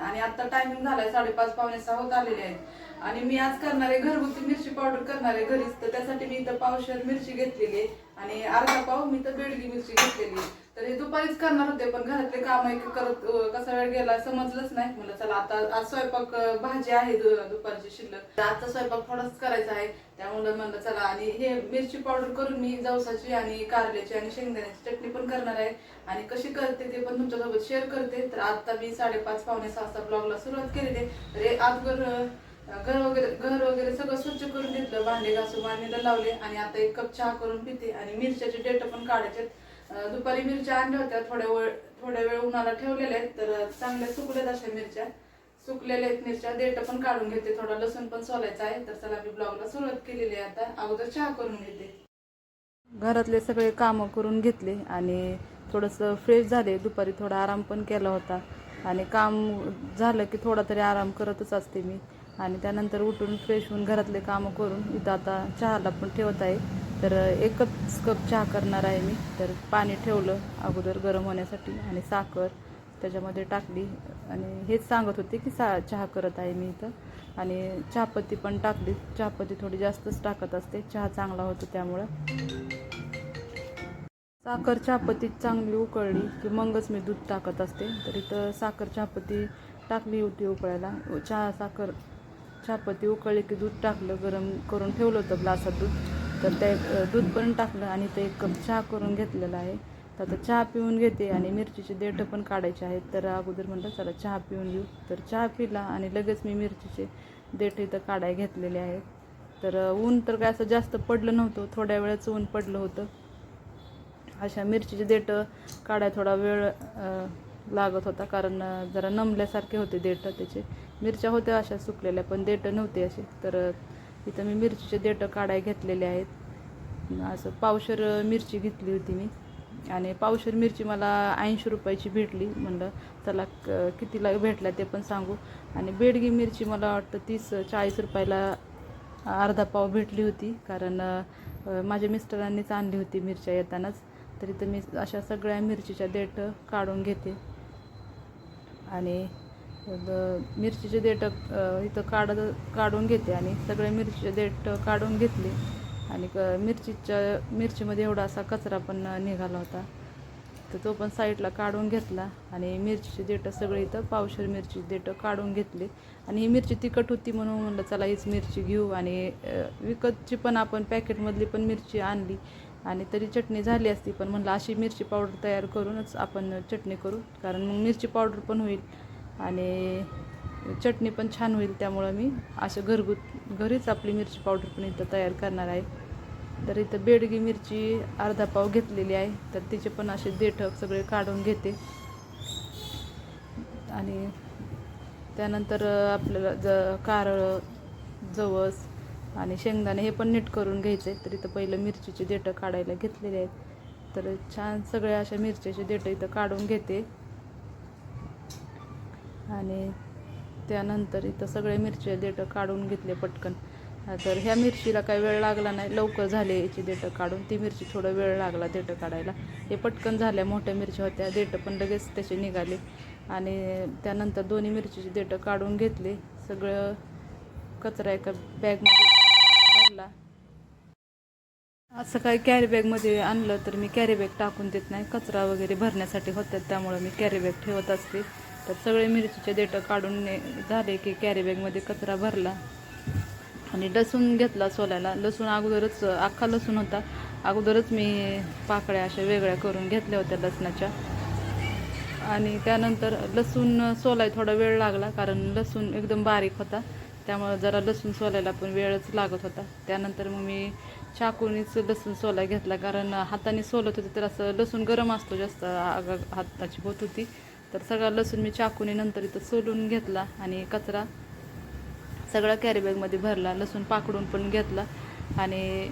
आणि आता टायमिंग झालाय साडेपाच पावणे सहा होत आलेले आहेत. आणि मी आज करणार आहे घरगुती मिरची पावडर करणार आहे घरीच तर त्यासाठी मी इथं पावशर मिरची घेतलेली आणि अर्धा पाव मी तर बेडगी मिरची घेतलेली तर हे दुपारीच करणार होते पण घरातले काम एक करत कसा वेळ गेला समजलंच नाही. म्हणलं चला आता आज स्वयंपाक भाजी आहे दुपारची शिल्लक. तर आजचा स्वयंपाक थोडाच करायचा आहे. त्यामुळे म्हणलं चला आणि हे मिरची पावडर करून मी जवसाची आणि कारल्याची आणि शेंगदाण्याची चटणी पण करणार आहे. आणि कशी करते ते पण तुमच्यासोबत शेअर करते. तर आता मी साडेपाच पावणे सहाचा ब्लॉगला सुरुवात केली आहे. तर हे आज घर वगैरे घर वगैरे सगळं स्वच्छ करून घेतलं. भांडे घासून भांडीला लावले. आणि आता एक कप चहा करून पिते. आणि मिरच्याचे डेट पण काढायचे दुपारी मिरच्या आणल्या होत्या. थोड्या वेळ थोड्या वेळ उन्हाला ठेवलेल्या आहेत तर चांगल्या सुकल्यात अशा मिरच्या. सुकलेल्या आहेत मिरच्या. देठ पण काढून घेते. थोडा लसूण पण सोलायचा आहे. तर चला मी ब्लॉगला सुरुवात केलेली आहे आता. अगोदर चहा करून घेते. घरातले सगळे कामं करून घेतले आणि थोडंसं फ्रेश झाले. दुपारी थोडा आराम पण केला होता. आणि काम झालं की थोडा तरी आराम करतच असते मी. आणि त्यानंतर उठून फ्रेश होऊन घरातले कामं करून इथं आता चहाला पण ठेवत आहे. तर एकच कप चहा करणार आहे मी. तर पाणी ठेवलं अगोदर गरम होण्यासाठी आणि साखर त्याच्यामध्ये टाकली. आणि हेच सांगत होते की सा चहा करत आहे मी इथं. आणि चहापत्ती पण टाकली. चहापत्ती थोडी जास्तच टाकत असते. चहा चांगला होतो त्यामुळं. साखर चहापत्ती चांगली उकळली की मगच मी दूध टाकत असते. तर इथं साखर चहापत्ती टाकली होती उकळायला. चहा साखर चहापत्ती उकळली की दूध टाकलं गरम करून ठेवलं होतं ग्लासात दूध. तर ते दूध पण टाकलं आणि ते एक कप चहा करून घेतलेला आहे. तर आता चहा पिऊन घेते आणि मिरचीचे देठं पण काढायचे आहेत. तर अगोदर म्हटलं चला चहा पिऊन घेऊ. तर चहा पिला आणि लगेच मी मिरचीचे देठ इथं काढाय घेतलेले आहेत. तर ऊन तर काय असं जास्त पडलं नव्हतं. थोड्या वेळाचं ऊन पडलं होतं. अशा मिरचीचे देठं काढाय थोडा वेळ लागत होता. कारण जरा नमल्यासारखे होते देठं त्याचे. मिरच्या होत्या अशा सुकलेल्या पण देठं नव्हते असे. तर इथं मी मिरचीचे देठं काढाय घेतलेले आहेत. असं पावशर मिरची घेतली होती मी. आणि पावशर मिरची मला ऐंशी रुपयाची भेटली म्हणलं त्याला क- कितीला भेटला ते पण सांगू. आणि बेडगी मिरची मला वाटतं तीस चाळीस रुपयाला अर्धा पाव भेटली होती. कारण माझ्या मिस्टरांनीच आणली होती मिरच्या येतानाच. तरी तर मी अशा सगळ्या मिरचीच्या देठ काढून घेते. आणि मिरचीचे देठ इथं काढ काढून घेते. आणि सगळ्या मिरचीचे देठ काढून घेतले. आणि क मिरचीच्या मिरचीमध्ये एवढा असा कचरा पण निघाला होता. तर तो पण साईडला काढून घेतला आणि मिरचीची देठं सगळी इथं पावशर मिरची देठं काढून घेतली. आणि ही मिरची तिखट होती म्हणून म्हणलं चला हीच मिरची घेऊ. आणि विकतची पण आपण पॅकेटमधली पण मिरची आणली. आणि तरी चटणी झाली असती पण म्हणलं अशी मिरची पावडर तयार करूनच आपण चटणी करू कारण मग मिरची पावडर पण होईल आणि चटणी पण छान होईल त्यामुळं मी असं घरगुत घरीच आपली मिरची पावडर पण इथं तयार करणार आहे. तर इथं बेडगी मिरची अर्धा पाव घेतलेली आहे. तर तिचे पण असे देठक सगळे काढून घेते. आणि त्यानंतर आपल्याला ज कारळ जवस आणि शेंगदाणे हे पण नीट करून घ्यायचे. तर इथं पहिलं मिरचीचे देठं काढायला घेतलेले आहेत. तर छान सगळ्या अशा मिरच्याचे देठं इथं काढून घेते. आणि त्यानंतर इथं सगळे मिरची देठं काढून घेतले पटकन. तर ह्या मिरचीला काही वेळ लागला नाही. लवकर झाले याची देठं काढून. ती मिरची थोडा वेळ लागला देठं काढायला. हे पटकन झाल्या मोठ्या मिरच्या होत्या. देठं पण लगेच त्याचे निघाले. आणि त्यानंतर दोन्ही मिरचीची देठं काढून घेतले. सगळं कचरा एका बॅगमध्ये भरला. असं काही कॅरी बॅगमध्ये आणलं तर मी कॅरी बॅग टाकून देत नाही. कचरा वगैरे भरण्यासाठी होतात त्यामुळं मी कॅरी बॅग ठेवत असते. तर सगळे मिरचीचे देठं काढून ने- झाले की कॅरी बॅगमध्ये कचरा भरला. आणि लसूण घेतला सोलायला. लसूण अगोदरच अख्खा लसूण होता. अगोदरच मी पाकळ्या अशा वेगळ्या करून घेतल्या होत्या लसणाच्या. आणि त्यानंतर लसूण सोलाय थोडा वेळ लागला कारण लसूण एकदम बारीक होता. त्यामुळं जरा लसूण सोलायला पण वेळच लागत होता. त्यानंतर मग मी चाकूनीच लसूण सोलाय घेतला कारण हाताने सोलत होते तर असं लसूण गरम असतो जास्त आग हाताची होत होती. तर सगळा लसूण मी चाकूने नंतर इथं सोलून घेतला आणि कचरा सगळा कॅरीबॅगमध्ये भरला लसूण पाकडून पण घेतला. आणि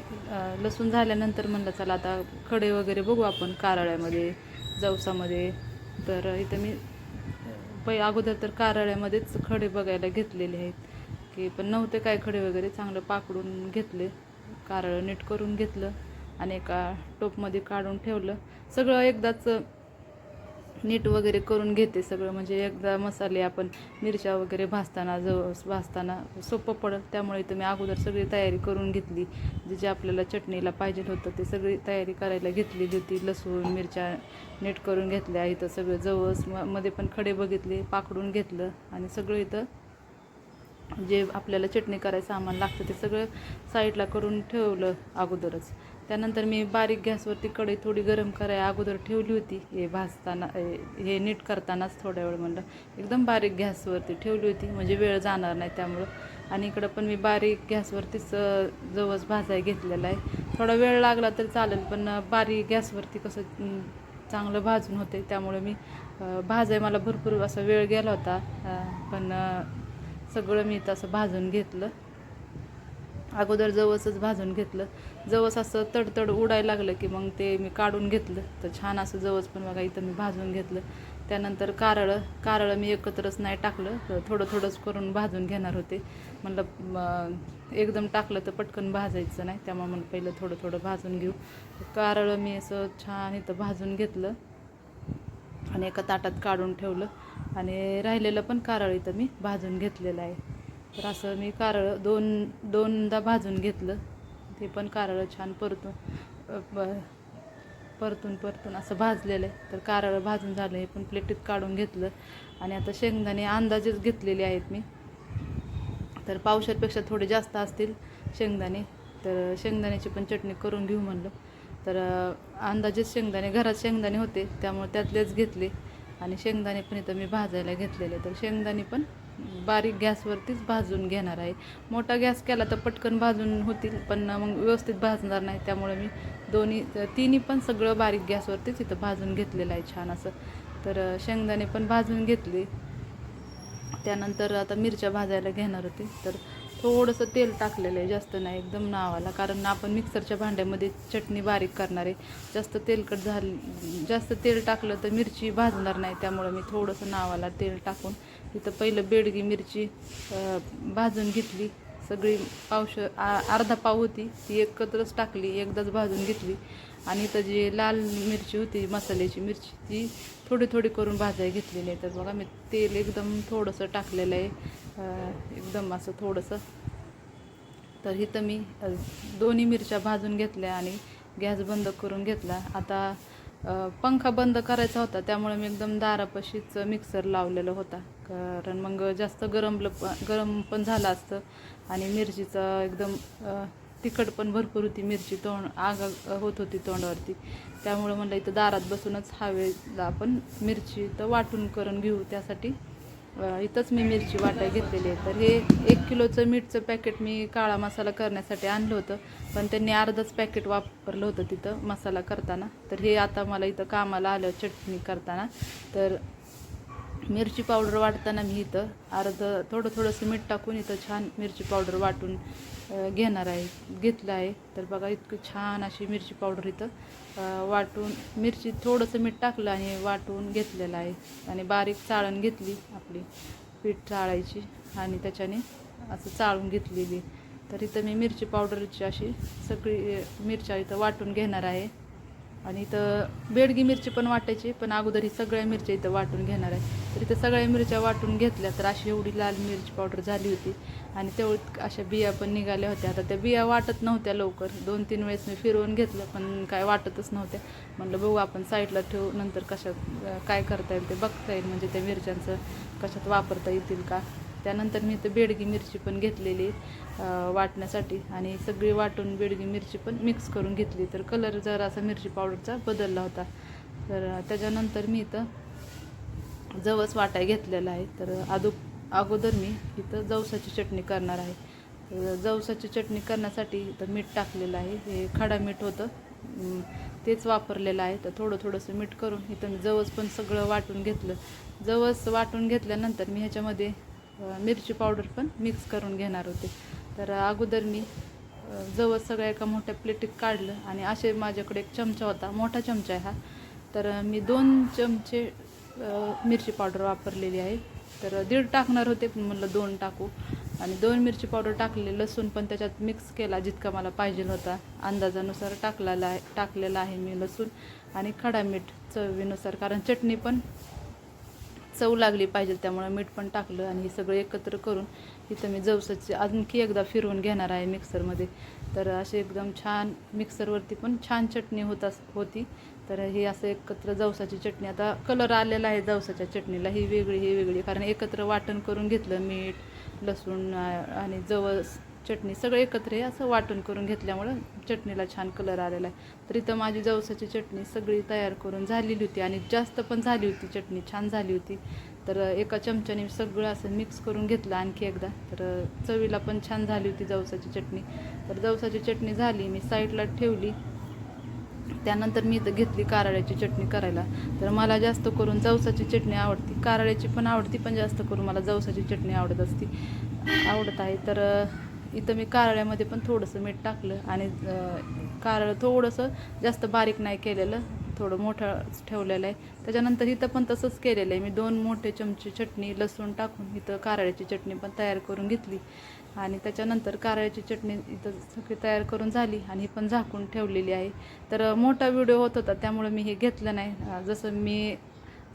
लसूण झाल्यानंतर म्हणलं चला आता खडे वगैरे बघू आपण कारळ्यामध्ये जवसामध्ये. तर इथं मी पै अगोदर तर कारळ्यामध्येच खडे बघायला घेतलेले आहेत. की पण नव्हते काय खडे वगैरे चांगलं पाकडून घेतले. कारळं नीट करून घेतलं आणि एका टोपमध्ये काढून ठेवलं. सगळं एकदाच नीट वगैरे करून घेते सगळं. म्हणजे एकदा मसाले आपण मिरच्या वगैरे भाजताना जवळ भाजताना सोपं पडत त्यामुळे इथं मी अगोदर सगळी तयारी करून घेतली. जे जे आपल्याला चटणीला पाहिजे होतं ते सगळी तयारी करायला घेतलेली होती लसूण मिरच्या नीट करून घेतल्या. इथं सगळं जवस म मध्ये पण खडे बघितले पाकडून घेतलं आणि सगळं इथं जे आपल्याला चटणी करायचं सामान लागतं ते सगळं साईडला करून ठेवलं अगोदरच. त्यानंतर मी बारीक गॅसवरती कढई थोडी गरम करायला अगोदर ठेवली होती. हे भाजताना हे- हे नीट करतानाच थोड्या वेळ म्हणलं. एकदम बारीक गॅसवरती ठेवली होती. म्हणजे वेळ जाणार नाही त्यामुळं. आणि इकडं पण मी बारीक गॅसवरतीच अं, जवस भाजाय घेतलेला आहे. थोडा वेळ लागला तर चालेल पण बारीक गॅसवरती कसं चांगलं भाजून होते त्यामुळे मी भाजाय मला भरपूर असा वेळ गेला होता. पण सगळं मी तसं भाजून घेतलं. अगोदर जवसच भाजून घेतलं. जवस असं तडतड उडायला लागलं की मग ते मी काढून घेतलं. तर छान असं जवस पण बघा इथं मी भाजून घेतलं. त्यानंतर कारळं कारळं मी एकत्रच नाही टाकलं. तर थोडं थोडंच करून भाजून घेणार होते. म्हणलं एकदम टाकलं तर पटकन भाजायचं नाही. त्यामुळे म्हणलं पहिलं थोडं थोडं भाजून घेऊ. कारळं मी असं छान इथं भाजून घेतलं आणि एका ताटात काढून ठेवलं. आणि राहिलेलं पण कारळ इथं मी भाजून घेतलेलं आहे. तर असं मी कारळ दोन दोनदा भाजून घेतलं. ते पण कारळं छान परतून परतून परतून असं भाजलेलं आहे. तर कारळं भाजून झालं हे पण प्लेटीत काढून घेतलं. आणि आता शेंगदाणे अंदाजेच घेतलेले आहेत मी. तर पावशेरपेक्षा थोडे जास्त असतील शेंगदाणे. तर शेंगदाण्याची पण चटणी करून घेऊ म्हणलं. तर अंदाजेच शेंगदाणे घरात शेंगदाणे होते त्यामुळे त्यातलेच घेतले. आणि शेंगदाणे पण इथं मी भाजायला घेतलेले. तर शेंगदाणे पण बारीक गॅसवरतीच भाजून घेणार आहे. मोठा गॅस केला तर पटकन भाजून होतील पण मग व्यवस्थित भाजणार नाही. त्यामुळे मी दोन्ही तिन्ही पण सगळं बारीक गॅसवरतीच इथं भाजून घेतलेलं आहे छान असं. तर शेंगदाणे पण भाजून घेतले. त्यानंतर आता मिरच्या भाजायला घेणार होते. तर थोडंसं तेल टाकलेलं आहे जास्त नाही एकदम नावाला. कारण आपण मिक्सरच्या भांड्यामध्ये चटणी बारीक करणार आहे. जास्त तेलकट झाली जास्त तेल टाकलं तर मिरची भाजणार नाही त्यामुळं मी थोडंसं नावाला तेल टाकून तिथं पहिलं बेडगी मिरची भाजून घेतली. सगळी पावश आ- अर्धा पाव होती ती एकत्रच टाकली एकदाच भाजून घेतली. आणि इथं जी लाल मिरची होती मसाल्याची मिरची ती थोडी थोडी करून भाजायला घेतलेली आहे तर बघा मी तेल एकदम थोडंसं टाकलेलं आहे. एकदम असं थोडंसं. तर इथं मी दोन्ही मिरच्या भाजून घेतल्या आणि गॅस बंद करून घेतला. आता पंखा बंद करायचा होता त्यामुळे मी एकदम दारापाशीच मिक्सर लावलेला होता. कारण मग जास्त गरमलं प गरम पण झालं असतं आणि मिरचीचं एकदम तिखट पण भरपूर होती. मिरची तोंड आग होत होती तोंडावरती. त्यामुळे म्हणलं इथं दारात बसूनच हवेला आपण मिरची तर वाटून करून घेऊ त्यासाठी. इथंच मी मिरची वाटा घेतलेली आहे. तर हे एक किलोचं मीठचं पॅकेट मी काळा मसाला करण्यासाठी आणलं होतं. पण त्यांनी अर्धच पॅकेट वापरलं होतं तिथं मसाला करताना. तर हे आता मला इथं कामाला आलं चटणी करताना. तर मिरची पावडर वाटताना मी इथं अर्ध थोडं थोडंसं मीठ टाकून इथं छान मिरची पावडर वाटून घेणार आहे घेतलं आहे. तर बघा इतकं छान अशी मिरची पावडर इथं. वाटून मिरची थोडंसं मीठ टाकलं आणि वाटून घेतलेलं आहे. आणि बारीक चाळण घेतली आपली पीठ चाळायची. आणि त्याच्याने असं चाळून घेतलेली. तर इथं मी मिरची पावडरची अशी सगळी मिरच्या इथं वाटून घेणार आहे. आणि इथं बेडगी मिरची पण वाटायची पण अगोदर ही सगळ्या मिरच्या इथं वाटून घेणार आहे. तर इथं सगळ्या मिरच्या वाटून घेतल्या तर अशी एवढी लाल मिरची पावडर झाली होती. आणि तेवढं अशा बिया पण निघाल्या होत्या. आता त्या बिया वाटत नव्हत्या लवकर. दोन तीन वेळेस मी फिरवून घेतलं पण काय वाटतच नव्हत्या. म्हणलं बघू आपण साईडला ठेवू नंतर कशात काय करता येईल ते बघता येईल. म्हणजे त्या मिरच्यांचं कशात वापरता येतील का? त्यानंतर मी इथं बेडगी मिरची पण घेतलेली वाटण्यासाठी. आणि सगळी वाटून बेडगी मिरची पण मिक्स करून घेतली. तर कलर जर असा मिरची पावडरचा बदलला होता. तर त्याच्यानंतर मी इथं जवस वाटाय घेतलेला आहे. तर अदो अगोदर मी इथं जवसाची चटणी करणार आहे. जवसाची चटणी करण्यासाठी इथं मीठ टाकलेलं आहे. हे खडा मीठ होतं. तेच वापरलेलं आहे. तर थोडं थोडंसं मीठ करून इथं मी जवस पण सगळं वाटून घेतलं. जवस वाटून घेतल्यानंतर मी ह्याच्यामध्ये मिरची पावडर पण मिक्स करून घेणार होते. तर अगोदर मी जवस सगळ्या एका मोठ्या प्लेटीत काढलं आणि असे माझ्याकडे एक चमचा होता. मोठा चमचा आहे हा. तर मी दोन चमचे मिरची पावडर वापरलेली आहे. तर दीड टाकणार होते पण म्हणलं दोन टाकू. आणि दोन मिरची पावडर टाकले लसूण पण त्याच्यात मिक्स केला जितका मला पाहिजे होता. अंदाजानुसार टाकलेला आहे टाकलेला आहे मी लसूण. आणि खडा मीठ चवीनुसार कारण चटणी पण चव लागली पाहिजे त्यामुळे मीठ पण टाकलं आणि हे सगळं एकत्र करून इथं मी जवसाची आणखी एकदा फिरवून घेणार आहे मिक्सरमध्ये. तर असे एकदम छान मिक्सरवरती पण छान चटणी होत अस होती. तर हे असं एकत्र जवसाची चटणी आता कलर आलेला आहे जवसाच्या चटणीला ही वेगळी ही वेगळी. कारण एकत्र वाटण करून घेतलं मीठ लसूण आणि जवस चटणी सगळे एकत्र हे असं वाटण करून घेतल्यामुळं चटणीला छान कलर आलेला आहे. तर इथं माझी जवसाची चटणी सगळी तयार करून झालेली होती आणि जास्त पण झाली होती चटणी छान झाली होती. तर एका चमच्याने सगळं असं मिक्स करून घेतलं आणखी एकदा. तर चवीला पण छान झाली होती जवसाची चटणी. तर जवसाची चटणी झाली मी साईडला ठेवली. त्यानंतर मी इथं घेतली कारळ्याची चटणी करायला. तर मला जास्त करून जवसाची चटणी आवडती. कारळ्याची पण आवडती पण जास्त करून मला जवसाची चटणी आवडत असती. आवडत आहे. तर इथं मी कारळ्यामध्ये पण थोडंसं मीठ टाकलं आणि कारळं कारळ थोडंसं जास्त बारीक नाही केलेलं थोडं मोठं ठेवलेलं आहे. त्याच्यानंतर इथं पण तसंच केलेलं आहे. मी दोन मोठे चमचे चटणी लसूण टाकून इथं कारळ्याची चटणी पण तयार करून घेतली. आणि त्याच्यानंतर कारळ्याची चटणी इथं सगळी तयार करून झाली आणि ही पण झाकून ठेवलेली आहे. तर मोठा व्हिडिओ होत होता त्यामुळे मी हे घेतलं नाही. जसं मी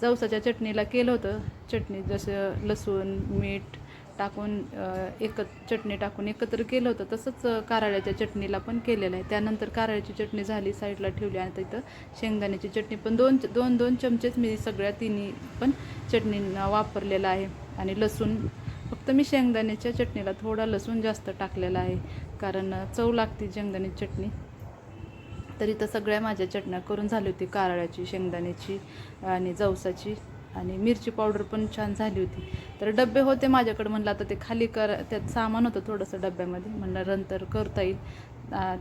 जवसाच्या चटणीला केलं होतं चटणी जसं लसूण मीठ टाकून एक चटणी टाकून एकत्र केलं होतं. तसंच कारळ्याच्या चटणीला पण केलेलं आहे. त्यानंतर कारळ्याची चटणी झाली साईडला ठेवली आणि तिथं शेंगदाण्याची चटणी पण दोन दोन दोन चमचेच मी सगळ्या तिन्ही पण चटणींना वापरलेलं आहे. आणि लसूण फक्त मी शेंगदाण्याच्या चटणीला थोडा लसूण जास्त टाकलेला आहे. कारण चव लागते शेंगदाण्याची चटणी. तर इथं सगळ्या माझ्या चटण्या करून झाली होती कारळ्याची शेंगदाण्याची आणि जवसाची. आणि मिरची पावडर पण छान झाली होती. तर डबे होते माझ्याकडे म्हणलं आता ते खाली कर त्यात सामान होतं थोडंसं डब्यामध्ये म्हणलं नंतर करता येईल.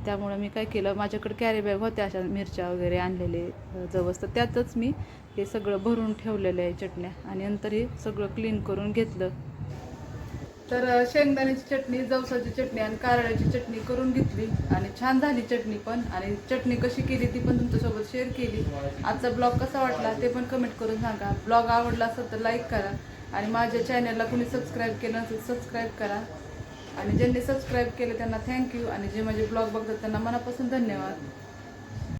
त्यामुळं मी काय केलं माझ्याकडे कॅरी बॅग होत्या अशा मिरच्या वगैरे आणलेले जवस. तर त्यातच मी हे सगळं भरून ठेवलेलं आहे चटण्या. आणि नंतर हे सगळं क्लीन करून घेतलं. तर शेंगदाण्याची चटणी जवसाची चटणी आणि कारळ्याची चटणी करून घेतली आणि छान झाली चटणी पण. आणि चटणी कशी केली ती पण तुमच्यासोबत शेअर केली. आजचा ब्लॉग कसा वाटला ते पण कमेंट करून सांगा. ब्लॉग आवडला असेल तर लाईक करा आणि माझ्या चॅनलला कुणी सबस्क्राईब केलं नसेल सबस्क्राईब करा. आणि ज्यांनी सबस्क्राईब केलं त्यांना थँक्यू आणि जे माझे ब्लॉग बघतात त्यांना मनापासून धन्यवाद.